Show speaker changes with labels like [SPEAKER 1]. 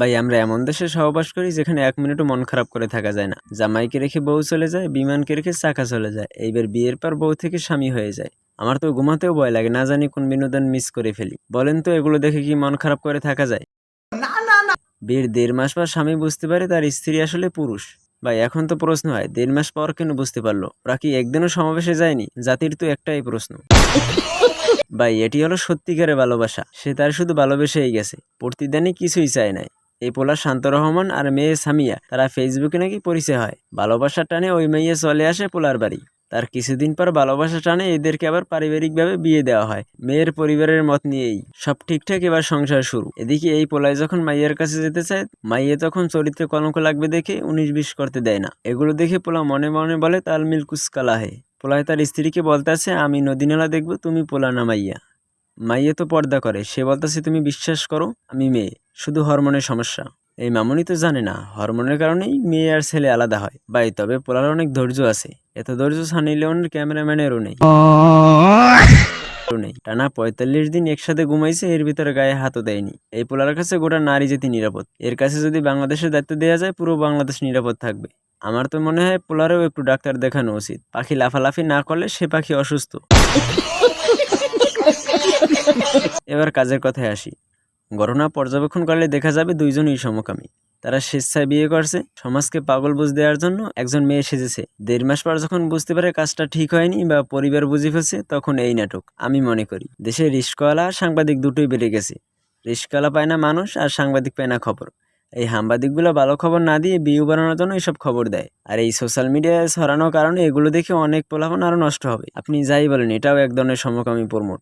[SPEAKER 1] ভাই আমরা এমন দেশে সহবাস করি যেখানে এক মিনিটও মন খারাপ করে থাকা যায় না। জামাইকে রেখে বউ চলে যায় বিমানকে রেখে চাকা চলে যায়। এইবার বিয়ের পর বউ থেকে স্বামী হয়ে যায়। আমার তো ঘুমাতেও ভয় লাগে না জানি কোন বিনোদন মিস করে ফেলি। বলেন তো এগুলো দেখে কি মন খারাপ করে থাকা যায়? বিয়ের দেড় মাস পর স্বামী বুঝতে পারে তার স্ত্রী আসলে পুরুষ। ভাই এখন তো প্রশ্ন হয় দেড় মাস পর কেন বুঝতে পারল? ওরা কি একদিনও সমাবেশে যায়নি? জাতির তো একটাই প্রশ্ন। ভাই এটি হলো সত্যিকারের ভালোবাসা। সে তার শুধু ভালোবেসেই গেছে। প্রতিদিনই কিছুই চায় নাই। এই পোলা শান্ত রহমান আর মেয়ে সামিয়া, তারা ফেসবুকে নাকি পরিচয় হয়। ভালোবাসার টানে ওই মেয়ে চলে আসে পোলার বাড়ি। তার কিছুদিন পর ভালোবাসা টানে এদেরকে আবার পারিবারিকভাবে বিয়ে দেওয়া হয়, মেয়ের পরিবারের মত নিয়েই। সব ঠিকঠাক এবার সংসার শুরু। এদিকে এই পোলায় যখন মাইয়ের কাছে যেতে চায়, মাইয়ে তখন চরিত্রে কলঙ্ক লাগবে দেখে উনিশ বিশ করতে দেয় না। এগুলো দেখে পোলা মনে মনে বলে, তাল মিল কুসকালা হে পোলায় তার স্ত্রীকে বলতেছে আমি নদীনালা দেখব, তুমি পোলা না মাইয়া তো পর্দা করে। সে বলতেছে, তুমি বিশ্বাস করো, আমি মেয়ে। শুধু হরমোনের সমস্যা। এই মামুনি তো জানে না, হরমোনের কারণেই মেয়ে আর ছেলে আলাদা হয়। বাই তবে পোলার অনেক ধৈর্য আছে। এত ধৈর্য সানি লিওনের ক্যামেরাম্যানেরও নেই। নেই। টানা পঁয়তাল্লিশ দিন একসাথে ঘুমাইছে, এর ভিতরে গায়ে হাতও দেয়নি। এই পোলার কাছে গোটা নারী জাতি নিরাপদ। এর কাছে যদি বাংলাদেশের দায়িত্ব দেওয়া যায়, পুরো বাংলাদেশ নিরাপদ থাকবে। আমার তো মনে হয় পোলারেও একটু ডাক্তার দেখানো উচিত। পাখি লাফালাফি না করলে সে পাখি অসুস্থ। এবার কাজের কথায় আসি। ঘটনা পর্যবেক্ষণ করলে দেখা যাবে দুইজনই সমকামী। তারা স্বেচ্ছায় বিয়ে করছে, সমাজকে পাগল বুঝ দেওয়ার জন্য একজন মেয়ে সেজেছে। দেড় মাস পর যখন বুঝতে পারে কাজটা ঠিক হয়নি বা পরিবার বুঝে ফেলছে, তখন এই নাটক, আমি মনে করি। দেশে রিস্কওয়ালা আর সাংবাদিক দুটোই বেড়ে গেছে। রিস্কওয়ালা পায় না মানুষ আর সাংবাদিক পায় না খবর। এই সাংবাদিকগুলো ভালো খবর না দিয়ে বিউ বানানোর জন্য এইসব খবর দেয়। আর এই সোশ্যাল মিডিয়ায় ছড়ানোর কারণে এগুলো দেখে অনেক পোলাপন আরও নষ্ট হবে। আপনি যাই বলেন, এটাও এক ধরনের সমকামী প্রমোট।